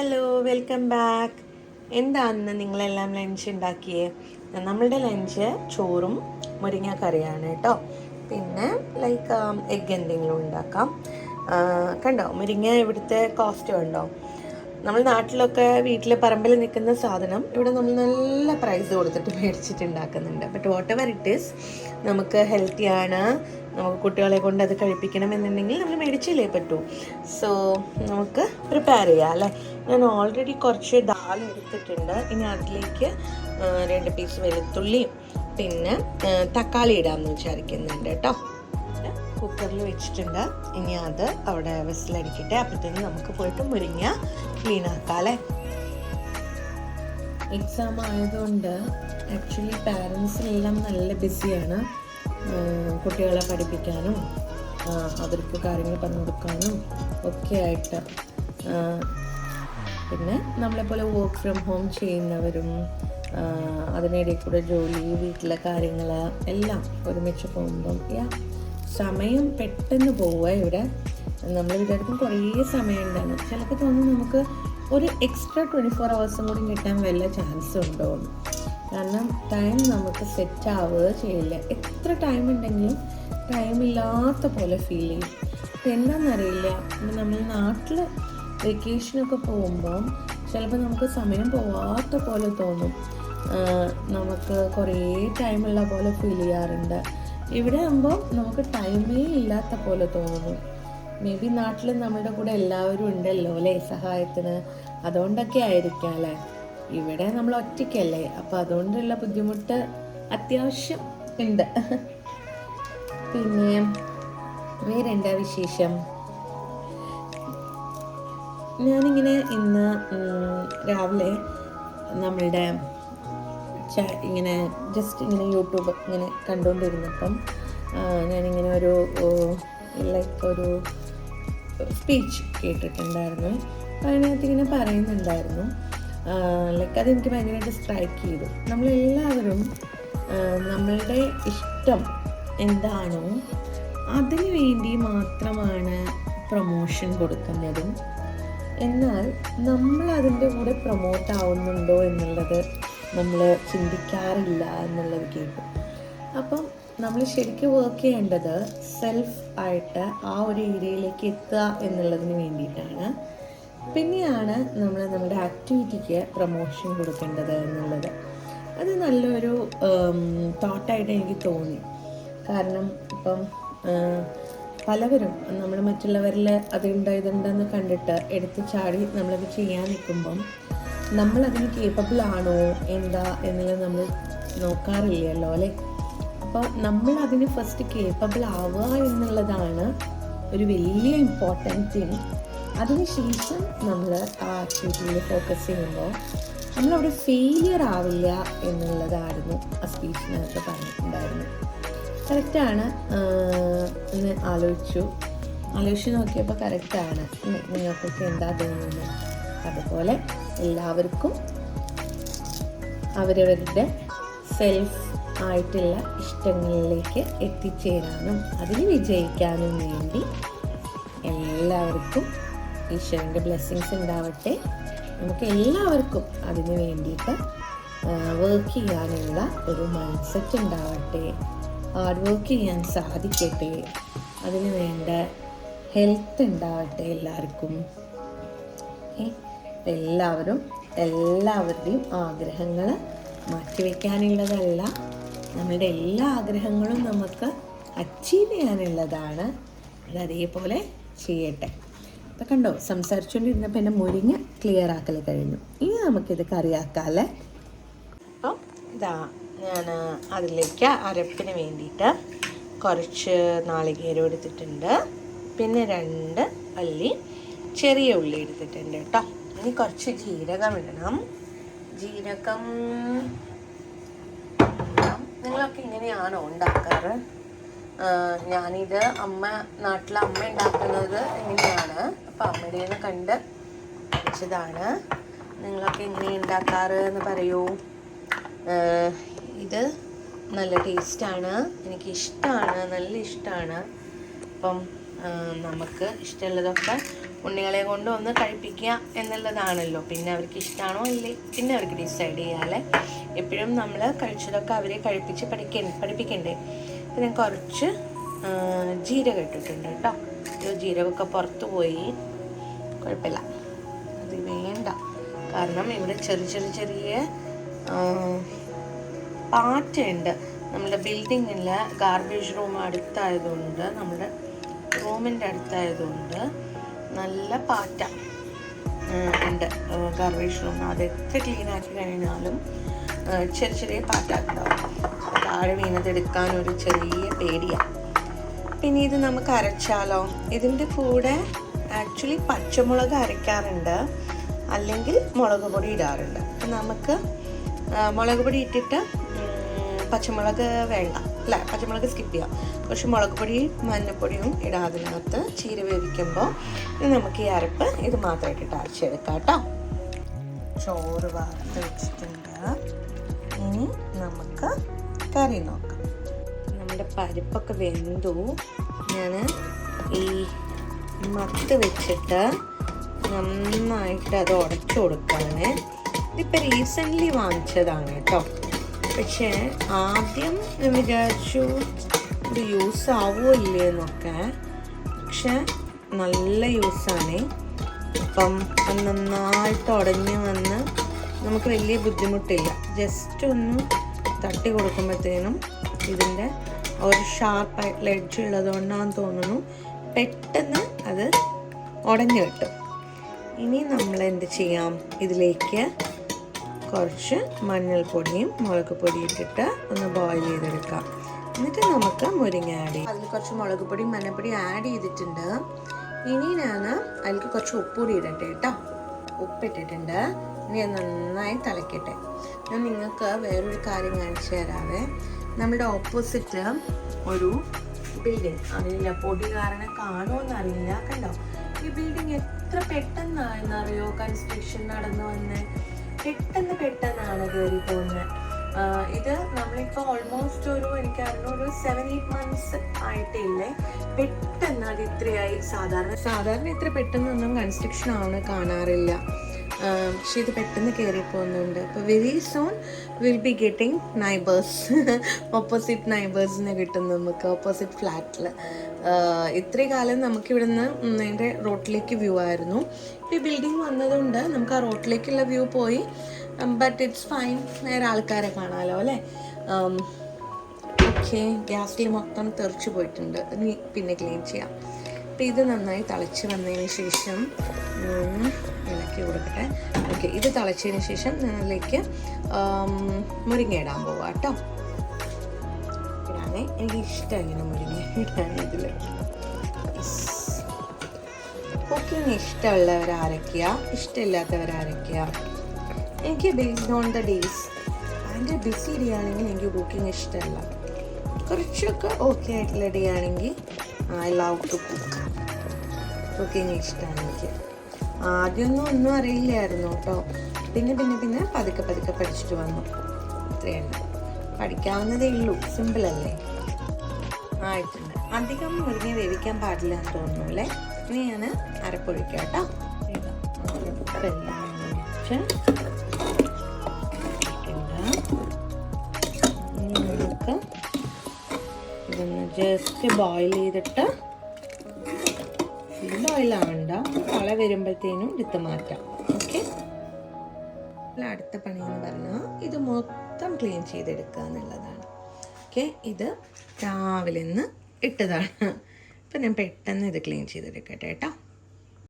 Hello welcome back. എന്താണെന്ന് നിങ്ങളെല്ലാം lunch ഉണ്ടാക്കിയേ? നമ്മളുടെ ലഞ്ച് ചോറും മുരിങ്ങ കറിയാണ് കേട്ടോ. പിന്നെ ലൈക്ക് എഗ് എന്തെങ്കിലും ഉണ്ടാക്കാം. കണ്ടോ മുരിങ്ങ ഇവിടുത്തെ കോസ്റ്റ് കണ്ടോ? നമ്മൾ നാട്ടിലൊക്കെ വീട്ടിലെ പറമ്പിൽ നിൽക്കുന്ന സാധനം ഇവിടെ നമ്മൾ നല്ല പ്രൈസ് കൊടുത്തിട്ട് മേടിച്ചിട്ട് ഉണ്ടാക്കുന്നുണ്ട്. But whatever it is നമുക്ക് ഹെൽത്തിയാണ് നമുക്ക് കുട്ടികളെ കൊണ്ട് അത് കഴിപ്പിക്കണം എന്നുണ്ടെങ്കിൽ നമ്മൾ മേടിച്ചില്ലേ പറ്റൂ. സോ നമുക്ക് പ്രിപ്പയർ ചെയ്യാം അല്ലേ? ഞാൻ ഓൾറെഡി കുറച്ച് ദാൽ എടുത്തിട്ടുണ്ട്. ഇനി അതിലേക്ക് രണ്ട് പീസ് വെളുത്തുള്ളിയും പിന്നെ തക്കാളി ഇടാമെന്ന് വിചാരിക്കുന്നുണ്ട് കേട്ടോ. കുക്കറിൽ വെച്ചിട്ടുണ്ട്. ഇനി അത് അവിടെ വിസിലടിക്കട്ടെ അപ്പോഴത്തേന് നമുക്ക് പോയിട്ട് മുരിങ്ങ ക്ലീൻ ആക്കാമല്ലേ എക്സാം ആയതുകൊണ്ട് ആക്ച്വലി പാരൻസിനെല്ലാം നല്ല ബിസിയാണ് കുട്ടികളെ പഠിപ്പിക്കാനും അവർക്ക് കാര്യങ്ങൾ പറഞ്ഞു കൊടുക്കാനും ഒക്കെ ആയിട്ട് പിന്നെ നമ്മളെപ്പോലെ വർക്ക് ഫ്രം ഹോം ചെയ്യുന്നവരും അതിനിടയിൽ കൂടെ ജോലി വീട്ടിലെ കാര്യങ്ങൾ എല്ലാം ഒരുമിച്ച് പോകുമ്പം യാ സമയം പെട്ടെന്ന് പോവുക ഇവിടെ. നമ്മൾ വിചാരിക്കും കുറേ സമയം ഉണ്ടാകും ചിലപ്പോൾ തോന്നും നമുക്ക് ഒരു എക്സ്ട്രാ ട്വന്റി ഫോർ അവേഴ്സും കൂടി കിട്ടാൻ വല്ല ചാൻസ് ഉണ്ടോ കാരണം ടൈം നമുക്ക് സെറ്റ് ആവുക ചെയ്യില്ല. എത്ര ടൈം ഉണ്ടെങ്കിലും ടൈം ഇല്ലാത്ത പോലെ ഫീൽ ചെയ്യും. എന്താണെന്നറിയില്ല നമ്മൾ നാട്ടിൽ വെക്കേഷനൊക്കെ പോകുമ്പോൾ ചിലപ്പോൾ നമുക്ക് സമയം പോവാത്ത പോലെ തോന്നും. നമുക്ക് കുറേ ടൈമുള്ള പോലെ ഫീൽ ചെയ്യാറുണ്ട്. ഇവിടെ ആകുമ്പോൾ നമുക്ക് ടൈമേ ഇല്ലാത്ത പോലെ തോന്നും. മേ ബി നാട്ടിൽ നമ്മുടെ കൂടെ എല്ലാവരും ഉണ്ടല്ലോ അല്ലേ സഹായത്തിന്? അതുകൊണ്ടൊക്കെ ആയിരിക്കാം അല്ലേ? ഇവിടെ നമ്മൾ ഒറ്റയ്ക്കല്ലേ? അപ്പം അതുകൊണ്ടുള്ള ബുദ്ധിമുട്ട് അത്യാവശ്യം ഉണ്ട്. പിന്നെ വേറെന്താ വിശേഷം? ഞാനിങ്ങനെ ഇന്ന് രാവിലെ നമ്മളുടെ ഇങ്ങനെ ജസ്റ്റ് ഇങ്ങനെ യൂട്യൂബ് ഇങ്ങനെ കണ്ടുകൊണ്ടിരുന്നപ്പം ഞാനിങ്ങനെ ഒരു ലൈക്ക് ഒരു സ്പീച്ച് കേട്ടിട്ടുണ്ടായിരുന്നു. അതിനകത്ത് ഇങ്ങനെ പറയുന്നുണ്ടായിരുന്നു ലൈക്ക് അതെനിക്ക് ഭയങ്കരമായിട്ട് സ്ട്രൈക്ക് ചെയ്തു. നമ്മളെല്ലാവരും നമ്മളുടെ ഇഷ്ടം എന്താണോ അതിനു വേണ്ടി മാത്രമാണ് പ്രൊമോഷൻ കൊടുക്കുന്നതും എന്നാൽ നമ്മൾ അതിന്റെ കൂടെ പ്രൊമോട്ട് ആവുന്നുണ്ടോ എന്നുള്ളത് നമ്മൾ ചിന്തിക്കാറില്ല എന്നുള്ളത് കേട്ടു. അപ്പം നമ്മൾ ശരിക്കും വർക്ക് ചെയ്യേണ്ടത് സെൽഫ് ആയിട്ട് ആ ഒരു ഏരിയയിലേക്ക് എത്തുക എന്നുള്ളതിന് വേണ്ടിയിട്ടാണ്. പിന്നെയാണ് നമ്മൾ നമ്മുടെ ആക്ടിവിറ്റിക്ക് പ്രൊമോഷൻ കൊടുക്കേണ്ടത് എന്നുള്ളത്. അത് നല്ലൊരു തോട്ടായിട്ട് എനിക്ക് തോന്നി. കാരണം ഇപ്പം പലവരും നമ്മൾ മറ്റുള്ളവരിൽ അതുണ്ട് ഇതുണ്ടെന്ന് കണ്ടിട്ട് എടുത്ത് ചാടി നമ്മളത് ചെയ്യാൻ നിൽക്കുമ്പം നമ്മളതിന് കേപ്പബിൾ ആണോ എന്താ എന്നുള്ളത് നമ്മൾ നോക്കാറില്ലല്ലോ അല്ലേ? അപ്പോൾ നമ്മൾ അതിന് ഫസ്റ്റ് കേപ്പബിൾ ആവുക എന്നുള്ളതാണ് ഒരു വലിയ ഇമ്പോർട്ടന്റ് തിങ് അതിനുശേഷം നമ്മൾ ആ ആക്ടിവിറ്റിയിൽ ഫോക്കസ് ചെയ്യുമ്പോൾ നമ്മളവിടെ ഫെയിലിയർ ആവില്ല എന്നുള്ളതായിരുന്നു ആ സ്പീച്ചിനകത്ത് പറഞ്ഞിട്ടുണ്ടായിരുന്നു കറക്റ്റാണ്. എന്ന് ആലോചിച്ചു. ആലോചിച്ച് നോക്കിയപ്പോൾ കറക്റ്റാണ്. നിങ്ങൾക്കൊക്കെ എന്താ തോന്നുന്നത് അതുപോലെ എല്ലാവർക്കും അവരവരുടെ സെൽഫ് ആയിട്ടുള്ള ഇഷ്ടങ്ങളിലേക്ക് എത്തിച്ചേരാനും അതിൽ വിജയിക്കാനും വേണ്ടി എല്ലാവർക്കും ഈശ്വരന്റെ ബ്ലെസ്സിങ്സ് ഉണ്ടാവട്ടെ. നമുക്ക് എല്ലാവർക്കും അതിന് വേണ്ടിയിട്ട് വർക്ക് ചെയ്യാനുള്ള ഒരു മൈൻഡ് സെറ്റ് ഉണ്ടാവട്ടെ. ഹാർഡ് വർക്ക് ചെയ്യാൻ സാധിക്കട്ടെ. അതിന് വേണ്ട ഹെൽത്ത് ഉണ്ടാവട്ടെ എല്ലാവർക്കും. എല്ലാവരും എല്ലാവരുടെയും ആഗ്രഹങ്ങൾ മാറ്റിവെക്കാനുള്ളതല്ല. നമ്മളുടെ എല്ലാ ആഗ്രഹങ്ങളും നമുക്ക് അച്ചീവ് ചെയ്യാനുള്ളതാണ്. അത് അതേപോലെ ചെയ്യട്ടെ. അപ്പം കണ്ടോ സംസാരിച്ചുകൊണ്ടിരുന്നപ്പോൾ എന്റെ മുരിങ്ങ ക്ലിയർ ആക്കൽ കഴിഞ്ഞു. ഇനി നമുക്കിത് കറിയാക്കാം അല്ലേ? അപ്പം ഇതാ ഞാൻ അതിലേക്ക് അരപ്പിന് വേണ്ടിയിട്ട് കുറച്ച് നാളികേരം എടുത്തിട്ടുണ്ട്. പിന്നെ രണ്ട് അല്ലി ചെറിയ ഉള്ളി എടുത്തിട്ടുണ്ട് കേട്ടോ. ഇനി കുറച്ച് ജീരകം ഇടണം. ജീരകം. നിങ്ങളൊക്കെ ഇങ്ങനെയാണോ ഉണ്ടാക്കാറ്? ഞാനിത് അമ്മ നാട്ടിലെ അമ്മ ഉണ്ടാക്കുന്നത് എങ്ങനെയാണ് അപ്പം അമ്മയുടെ കണ്ട് പഠിച്ചതാണ്. നിങ്ങളൊക്കെ എങ്ങനെ ഉണ്ടാക്കാറ് എന്ന് പറയൂ. ഇത് നല്ല ടേസ്റ്റാണ് എനിക്ക് ഇഷ്ടമാണ് നല്ല ഇഷ്ടമാണ് അപ്പം നമുക്ക് ഇഷ്ടമുള്ളതൊക്കെ ഉണ്ണികളെ കൊണ്ട് ഒന്ന് കഴിപ്പിക്കുക എന്നുള്ളതാണല്ലോ. പിന്നെ അവർക്ക് ഇഷ്ടമാണോ ഇല്ലേ? പിന്നെ അവർക്ക് ഡിസൈഡ് ചെയ്യാല്ലേ എപ്പോഴും നമ്മൾ കഴിച്ചതൊക്കെ അവരെ കഴിപ്പിച്ച് പഠിക്കേ പഠിപ്പിക്കണ്ടേ? പിന്നെ കുറച്ച് ജീര ജീരകം ഇട്ടിട്ടുണ്ട് കേട്ടോ. ഇത് ജീരകമൊക്കെ പുറത്ത് പോയി. കുഴപ്പമില്ല. അത് വേണ്ട. കാരണം ഇവിടെ ചെറിയ ചെറിയ ചെറിയ പാറ്റയുണ്ട്. നമ്മുടെ ബിൽഡിങ്ങിൽ ഗാർബേജ് റൂം അടുത്തായതുകൊണ്ട് നമ്മുടെ റൂമിന്റെ അടുത്തായതുകൊണ്ട് നല്ല പാറ്റ ഉണ്ട്. ഗാർബേജ് റൂം അത് എത്ര ക്ലീൻ ആക്കി കഴിഞ്ഞാലും ചെറിയ ചെറിയ പാറ്റ ഉണ്ടാവും. താഴെ വീണതെടുക്കാൻ ഒരു ചെറിയ പേടിയാണ് പിന്നെ ഇത് നമുക്ക് അരച്ചാലോ? ഇതിന്റെ കൂടെ ആക്ച്വലി പച്ചമുളക് അരയ്ക്കാറുണ്ട്. അല്ലെങ്കിൽ മുളക് പൊടി ഇടാറുണ്ട്. നമുക്ക് മുളക് പൊടി ഇട്ടിട്ട് പച്ചമുളക് വേണ്ട. അല്ല പച്ചമുളക് സ്കിപ്പ് ചെയ്യാം. കുറച്ച് മുളക് പൊടിയും മഞ്ഞൾപ്പൊടിയും ഇടാം അതിനകത്ത്. ചീര വേവിക്കുമ്പോൾ നമുക്ക് ഈ അരപ്പ് ഇത് മാത്രമായിട്ട് അരച്ചെടുക്കാം കേട്ടോ. ചോറ് വാർത്ത് വെച്ചിട്ടുണ്ട്. ഇനി നമുക്ക് കറി നോക്കാം. നമ്മുടെ പരിപ്പൊക്കെ വെന്തു. ഞാൻ ഈ മത്ത് വെച്ചിട്ട് നന്നായിട്ട് അത് ഉടച്ചു കൊടുക്കാണ്. ഇതിപ്പോൾ റീസെന്റ്ലി വാങ്ങിച്ചതാണ് കേട്ടോ. പക്ഷേ ആദ്യം ഞാൻ വിചാരിച്ചു ഇത് യൂസ് ആവുമോ ഇല്ലേ എന്നൊക്കെ. പക്ഷെ നല്ല യൂസാണ് അപ്പം അത് നന്നായിട്ട് ഉടഞ്ഞ് വന്ന് നമുക്ക് വലിയ ബുദ്ധിമുട്ടില്ല. ജസ്റ്റ് ഒന്ന് തട്ടി കൊടുക്കുമ്പോഴത്തേനും ഇതിന്റെ ഒരു ഷാർപ്പായിട്ടുള്ള എഡ്ജ് ഉള്ളതുകൊണ്ടാണെന്ന് തോന്നുന്നു. പെട്ടെന്ന് അത് ഉടഞ്ഞു കിട്ടും. ഇനി നമ്മൾ എന്ത് ചെയ്യാം ഇതിലേക്ക്? കുറച്ച് മഞ്ഞൾപ്പൊടിയും മുളക് പൊടിയും ഇട്ടിട്ട് ഒന്ന് ബോയിൽ ചെയ്തെടുക്കാം. എന്നിട്ട് നമുക്ക് മുരിങ്ങ ആഡ് ചെയ്യാം. അതിൽ കുറച്ച് മുളക് പൊടിയും മഞ്ഞൾപ്പൊടിയും ആഡ് ചെയ്തിട്ടുണ്ട്. ഇനി ഞാൻ അതിൽ കുറച്ച് ഉപ്പുകൂടി ഇടട്ടെ കേട്ടോ. ഉപ്പിട്ടിട്ടുണ്ട്. ഇനി നന്നായി തിളക്കട്ടെ. ഞാൻ നിങ്ങൾക്ക് വേറൊരു കാര്യം കാണിച്ചു തരാവേ. നമ്മുടെ ഓപ്പോസിറ്റ് ഒരു ബിൽഡിംഗ് അറിയില്ല പൊടി കാരണം കാണുമെന്നറിയില്ല കണ്ടോ? ഈ ബിൽഡിംഗ് എത്ര പെട്ടെന്നാണെന്നറിയോ കൺസ്ട്രക്ഷൻ നടന്നു വന്നേ. പെട്ടെന്ന് പെട്ടെന്നാണ് കയറി പോകുന്നത്. ഇത് നമ്മളിപ്പോൾ ഓൾമോസ്റ്റ് ഒരു എനിക്കറിഞ്ഞ ഒരു സെവൻ എയ്റ്റ് മന്ത്സ് ആയിട്ടില്ലേ? പെട്ടെന്ന് അത് ഇത്രയായി സാധാരണ. സാധാരണ ഇത്ര പെട്ടെന്നൊന്നും കൺസ്ട്രക്ഷൻ ആണ് കാണാറില്ല. പക്ഷെ ഇത് പെട്ടെന്ന് കയറി പോകുന്നുണ്ട്. അപ്പോൾ very soon will be getting neighbours opposite നൈബേഴ്സിനെ കിട്ടും നമുക്ക് ഓപ്പോസിറ്റ് ഫ്ലാറ്റിൽ ഇത്രയും കാലം നമുക്ക് അതിന്റെ റോട്ടിലേക്ക് വ്യൂ ആയിരുന്നു. ഈ ബിൽഡിംഗ് വന്നതുകൊണ്ട് നമുക്ക് ആ റോട്ടിലേക്കുള്ള വ്യൂ പോയി. ബട്ട് ഇറ്റ്സ് ഫൈൻ നേരെ ആൾക്കാരെ കാണാമല്ലോ അല്ലേ? ഓക്കെ ഗ്യാസിൽ മൊത്തം തെറിച്ച് പോയിട്ടുണ്ട്. ഇനി പിന്നെ ക്ലീൻ ചെയ്യാം. അപ്പം ഇത് നന്നായി തളിച്ച് വന്നതിന് ശേഷം ഇളക്കി കൊടുക്കട്ടെ. ഓക്കെ ഇത് തിളച്ചതിന് ശേഷം ഞാനതിലേക്ക് മുരിങ്ങ ഇടാൻ പോവാം കേട്ടോ. ഇടാനേ എനിക്ക് ഇഷ്ടം ഇങ്ങനെ മുരിങ്ങ ഇടാൻ ഇതിൽ കുക്കിംഗ് ഇഷ്ടമുള്ളവർ ആരൊക്കെയാ ഇഷ്ടമില്ലാത്തവർ ആരൊക്കെയാ എനിക്ക് ബേസ്ഡ് ഓൺ ദ ഡേയ്സ് ഭയങ്കര ബിസി ഡേ ആണെങ്കിൽ എനിക്ക് കുക്കിംഗ് ഇഷ്ടമല്ല. കുറച്ചൊക്കെ ഓക്കെ ആയിട്ടുള്ള ഡേ ആണെങ്കിൽ I love to cook cooking ഇഷ്ടമാണ് എനിക്ക്. ആദ്യമൊന്നും ഒന്നും അറിയില്ലായിരുന്നു കേട്ടോ. പിന്നെ പിന്നെ പിന്നെ പതുക്കെ പതുക്കെ പഠിച്ചിട്ട് വന്നു. അത്രയുണ്ട് പഠിക്കാവുന്നതേ ഉള്ളൂ. സിമ്പിൾ അല്ലേ? ആയിട്ടുണ്ട്. അധികം മുരിങ്ങ വേവിക്കാൻ പാടില്ല എന്ന് തോന്നുന്നു അല്ലേ? ഇനി ഞാൻ അരപ്പൊഴിക്കാം കേട്ടോ. ജസ്റ്റ് ബോയിൽ ചെയ്തിട്ട് ഫുൾ ഓയിലാവണ്ട കള വരുമ്പോഴത്തേനും എടുത്ത് മാറ്റാം. ഓക്കെ? അടുത്ത പണി എന്ന് പറഞ്ഞാൽ ഇത് മൊത്തം ക്ലീൻ ചെയ്തെടുക്കുക എന്നുള്ളതാണ്. ഓക്കെ? ഇത് രാവിലെ നിന്ന് ഇട്ടതാണ്. ഇപ്പം ഞാൻ പെട്ടെന്ന് ഇത് ക്ലീൻ ചെയ്തെടുക്കട്ടെ കേട്ടോ.